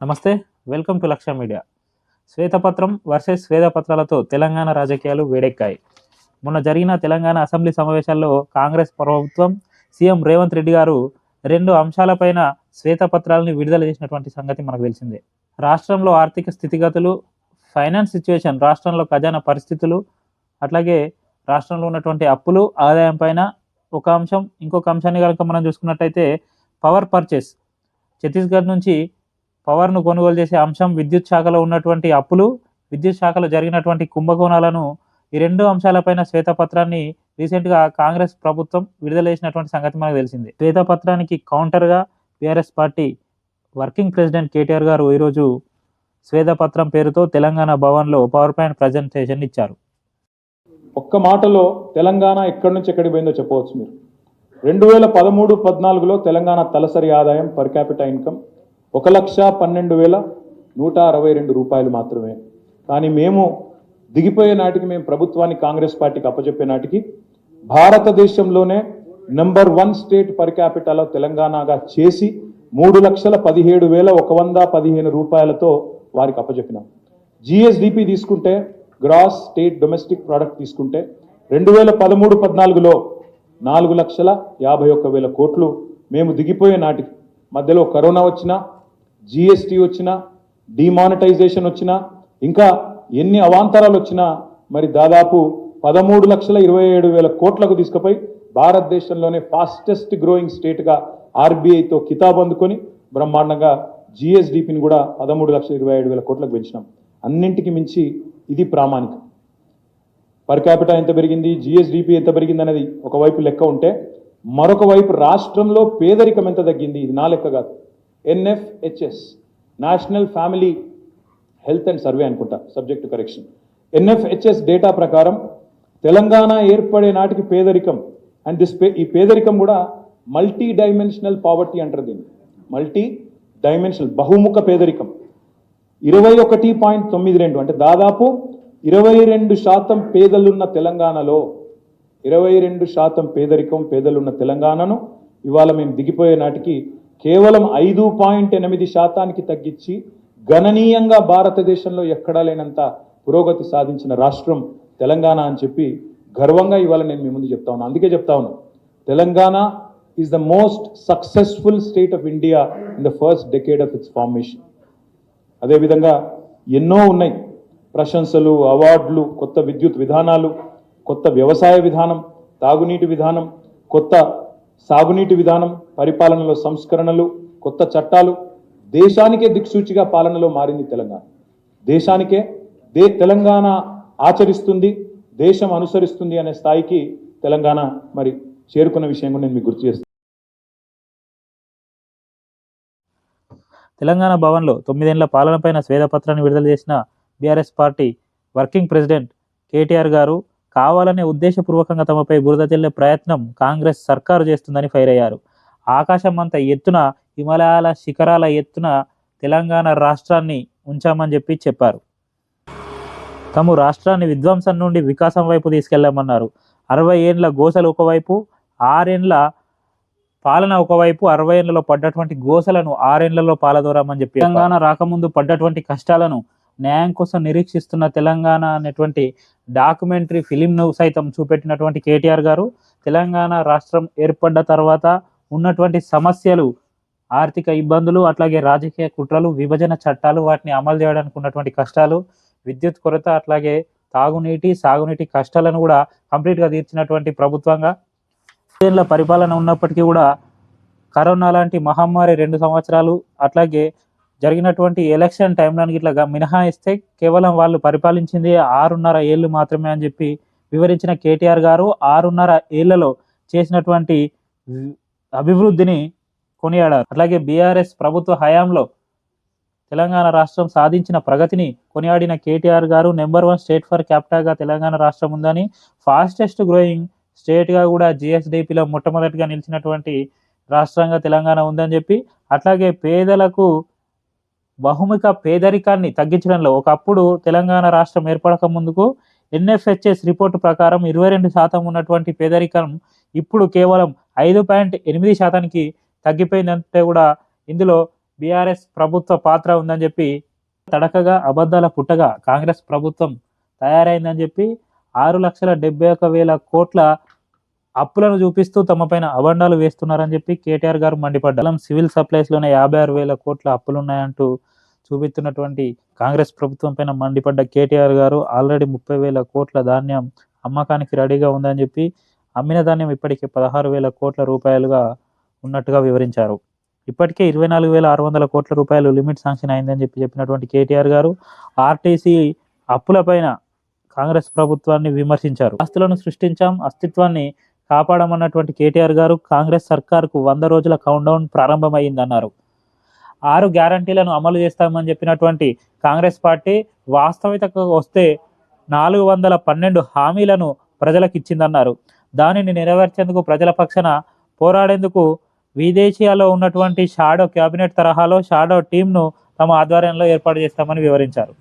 నమస్తే welcome to Laksha media. శ్వేతపత్రం versus శ్వేతపత్రాలతో తెలంగాణ రాజకీయాలు వేడెక్కాయి. మొన్న జరిగిన తెలంగాణ అసెంబ్లీ సమావేశాల్లో కాంగ్రెస్ ప్రభుత్వం సీఎం రేవంత్ రెడ్డి గారు రెండు అంశాలపైన శ్వేతపత్రాలను విడుదల చేసినటువంటి సంగతి మనకు తెలిసిందే. రాష్ట్రంలో ఆర్థిక స్థితిగతులు ఫైనాన్స్ సిచ్యువేషన్ రాష్ట్రంలో ఖజానా పరిస్థితులు అట్లాగే రాష్ట్రంలో ఉన్నటువంటి అప్పులు ఆదాయం పైన ఒక అంశం ఇంకొక అంశాన్ని కనుక మనం చూసుకున్నట్టయితే పవర్ పర్చేస్. ఛత్తీస్గఢ్ నుంచి పవర్ను కొనుగోలు చేసే అంశం విద్యుత్ శాఖలో ఉన్నటువంటి అప్పులు విద్యుత్ శాఖలో జరిగినటువంటి కుంభకోణాలను ఈ రెండు అంశాలపైన శ్వేతపత్రాన్ని రీసెంట్గా కాంగ్రెస్ ప్రభుత్వం విడుదల చేసినటువంటి సంగతి మనకు తెలిసింది. శ్వేతపత్రానికి కౌంటర్గా BRS party working president KTR గారు ఈరోజు శ్వేతపత్రం పేరుతో తెలంగాణ భవన్లో పవర్ పాయింట్ ప్రజెంటేషన్ ఇచ్చారు. ఒక్క మాటలో తెలంగాణ ఎక్కడి నుంచి ఎక్కడికి పోయిందో చెప్పవచ్చు మీరు. రెండు వేల పదమూడు పద్నాలుగులో తెలంగాణ తలసరి ఆదాయం పర్ క్యాపిటల్ ఇన్కమ్ ఒక లక్ష పన్నెండు వేల నూట అరవై రెండు రూపాయలు మాత్రమే. కానీ మేము దిగిపోయే నాటికి మేము ప్రభుత్వాన్ని కాంగ్రెస్ పార్టీకి అప్పచెప్పే నాటికి భారతదేశంలోనే number one state per capital తెలంగాణగా చేసి మూడు లక్షల పదిహేడు వేల ఒక వంద పదిహేను రూపాయలతో వారికి అప్పచెప్పినాం జిఎస్డిపి తీసుకుంటే గ్రాస్ స్టేట్ డొమెస్టిక్ ప్రోడక్ట్ తీసుకుంటే రెండు వేల పదమూడు పద్నాలుగులో నాలుగు లక్షల యాభై ఒక్క వేల కోట్లు మేము దిగిపోయే నాటికి మధ్యలో కరోనా వచ్చినా జిఎస్టీ వచ్చినా డిమానిటైజేషన్ వచ్చినా ఇంకా ఎన్ని అవాంతరాలు వచ్చినా మరి దాదాపు పదమూడు లక్షల ఇరవై ఏడు వేల కోట్లకు తీసుకుపోయి భారతదేశంలోనే ఫాస్టెస్ట్ గ్రోయింగ్ స్టేట్గా ఆర్బీఐతో కితాబ్ అందుకొని బ్రహ్మాండంగా జిఎస్డిపిని కూడా పదమూడు లక్షల ఇరవై ఏడు వేల కోట్లకు పెంచినాం. అన్నింటికి మించి ఇది ప్రామాణికం. పర్ క్యాపిటా ఎంత పెరిగింది? జిఎస్డిపి ఎంత పెరిగింది అనేది ఒకవైపు లెక్క ఉంటే మరొక వైపు రాష్ట్రంలో పేదరికం ఎంత తగ్గింది? ఇది నా లెక్క కాదు. NFHS national family health and survey అనుకుంటా సబ్జెక్ట్ కరెక్షన్ ఎన్ఎఫ్హెచ్ఎస్ డేటా ప్రకారం తెలంగాణ ఏర్పడే నాటికి పేదరికం అండ్ దిస్ ఈ పేదరికం కూడా మల్టీ డైమెన్షనల్ పావర్టీ అంటారు దీన్ని. మల్టీ డైమెన్షనల్ బహుముఖ పేదరికం. ఇరవై ఒకటి పాయింట్ తొమ్మిది రెండు అంటే దాదాపు ఇరవై రెండు శాతం పేదలున్న తెలంగాణలో ఇరవై రెండు శాతం పేదరికం పేదలున్న తెలంగాణను ఇవాళ మేము దిగిపోయే నాటికి కేవలం ఐదు పాయింట్ ఎనిమిది శాతానికి తగ్గించి గణనీయంగా భారతదేశంలో ఎక్కడా లేనంత పురోగతి సాధించిన రాష్ట్రం తెలంగాణ అని చెప్పి గర్వంగా ఇవాళ నేను మీ ముందు చెప్తా ఉన్నాను అందుకే చెప్తా ఉన్నాను Telangana is the most successful state of India in the first decade of its formation అదేవిధంగా ఎన్నో ఉన్నాయి. ప్రశంసలు అవార్డులు కొత్త విద్యుత్ విధానాలు కొత్త వ్యవసాయ విధానం తాగునీటి విధానం కొత్త సాగునీటి విధానం పరిపాలనలో సంస్కరణలు కొత్త చట్టాలు దేశానికే దిక్సూచిగా పాలనలో మారింది తెలంగాణ. దేశానికే దే తెలంగాణ ఆచరిస్తుంది దేశం అనుసరిస్తుంది అనే స్థాయికి తెలంగాణ మరి చేరుకున్న విషయం కూడా నేను మీకు గుర్తు చేస్తాను తెలంగాణ భవన్లో తొమ్మిదేళ్ళ పాలనపైన స్వేదపత్రాన్ని విడుదల చేసిన BRS party working president KTR గారు కావాలనే ఉద్దేశపూర్వకంగా తమపై బురద చెల్లే ప్రయత్నం కాంగ్రెస్ సర్కారు చేస్తుందని ఫైర్ అయ్యారు ఆకాశం అంత ఎత్తున హిమాలయాల శిఖరాల ఎత్తున తెలంగాణ రాష్ట్రాన్ని ఉంచామని చెప్పి చెప్పారు. తాము రాష్ట్రాన్ని విధ్వంసం నుండి వికాసం వైపు తీసుకెళ్ళామన్నారు. అరవై ఏండ్ల గోసలు ఒకవైపు ఆరేండ్ల పాలన ఒకవైపు అరవై ఏళ్ళలో పడ్డటువంటి గోసలను ఆరేండ్లలో పాలదోరామని చెప్పి తెలంగాణ రాకముందు పడ్డటువంటి కష్టాలను న్యాయం కోసం నిరీక్షిస్తున్న తెలంగాణ అనేటువంటి డాక్యుమెంటరీ ఫిలింను సైతం చూపెట్టినటువంటి కేటీఆర్ గారు తెలంగాణ రాష్ట్రం ఏర్పడ్డ తర్వాత ఉన్నటువంటి సమస్యలు ఆర్థిక ఇబ్బందులు అట్లాగే రాజకీయ కుట్రలు విభజన చట్టాలు వాటిని అమలు చేయడానికి ఉన్నటువంటి కష్టాలు విద్యుత్ కొరత అట్లాగే తాగునీటి సాగునీటి కష్టాలను కూడా కంప్లీట్గా తీర్చినటువంటి ప్రభుత్వంగా ఏళ్ళ పరిపాలన ఉన్నప్పటికీ కూడా కరోనా లాంటి మహమ్మారి రెండు సంవత్సరాలు అట్లాగే జరిగినటువంటి ఎలక్షన్ టైంలో ఇట్లా మినహాయిస్తే కేవలం వాళ్ళు పరిపాలించింది ఆరున్నర ఏళ్ళు మాత్రమే అని చెప్పి వివరించిన కేటీఆర్ గారు ఆరున్నర ఏళ్ళలో చేసినటువంటి అభివృద్ధిని కొనియాడారు. అట్లాగే బీఆర్ఎస్ ప్రభుత్వ హయాంలో తెలంగాణ రాష్ట్రం సాధించిన ప్రగతిని కొనియాడిన కేటీఆర్ గారు నెంబర్ వన్ స్టేట్ ఫర్ క్యాపిటల్గా తెలంగాణ రాష్ట్రం ఉందని ఫాస్టెస్ట్ గ్రోయింగ్ స్టేట్గా కూడా జిఎస్డిపిలో మొట్టమొదటిగా నిలిచినటువంటి రాష్ట్రంగా తెలంగాణ ఉందని చెప్పి అట్లాగే పేదలకు బహుముఖ పేదరికాన్ని తగ్గించడంలో ఒకప్పుడు తెలంగాణ రాష్ట్రం ఏర్పడక ముందుకు ఎన్ఎఫ్హెచ్ఎస్ రిపోర్టు ప్రకారం ఇరవై రెండు శాతం ఉన్నటువంటి పేదరికం ఇప్పుడు కేవలం ఐదు పాయింట్ ఎనిమిది శాతానికి తగ్గిపోయిందంటే కూడా ఇందులో బీఆర్ఎస్ ప్రభుత్వ పాత్ర ఉందని చెప్పి తడకగా అబద్ధాల పుట్టగా కాంగ్రెస్ ప్రభుత్వం తయారైందని చెప్పి ఆరు లక్షల డెబ్బై ఒక వేల కోట్ల అప్పులను చూపిస్తూ తమ పైన అబండాలు వేస్తున్నారని చెప్పి కేటీఆర్ గారు మండిపడ్డారు. సివిల్ సప్లైస్లోనే యాభై ఆరు వేల కోట్ల అప్పులు ఉన్నాయంటూ చూపిస్తున్నటువంటి కాంగ్రెస్ ప్రభుత్వం పైన మండిపడ్డ కేటీఆర్ గారు ఆల్రెడీ ముప్పై వేల కోట్ల ధాన్యం అమ్మకానికి రెడీగా ఉందని చెప్పి అమ్మిన ధాన్యం ఇప్పటికే పదహారు వేల కోట్ల రూపాయలుగా ఉన్నట్టుగా వివరించారు. ఇప్పటికే ఇరవై నాలుగు వేల ఆరు వందల కోట్ల రూపాయలు లిమిట్ శాంక్షన్ అయిందని చెప్పి చెప్పినటువంటి కేటీఆర్ గారు ఆర్టీసీ అప్పులపైన కాంగ్రెస్ ప్రభుత్వాన్ని విమర్శించారు. ఆస్తులను సృష్టించాం అస్తిత్వాన్ని కాపాడమన్నటువంటి కేటీఆర్ గారు కాంగ్రెస్ సర్కార్కు వంద రోజుల కౌంట్డౌన్ ప్రారంభమైందన్నారు. ఆరు గ్యారంటీలను అమలు చేస్తామని చెప్పినటువంటి కాంగ్రెస్ పార్టీ వాస్తవికతకు వస్తే నాలుగు వందల పన్నెండు హామీలను ప్రజలకు ఇచ్చిందన్నారు దానిని నెరవేర్చేందుకు ప్రజల పక్షాన పోరాడేందుకు విదేశీయాలో ఉన్నటువంటి షాడో క్యాబినెట్ తరహాలో షాడో టీంను తమ ఆధ్వర్యంలో ఏర్పాటు చేస్తామని వివరించారు.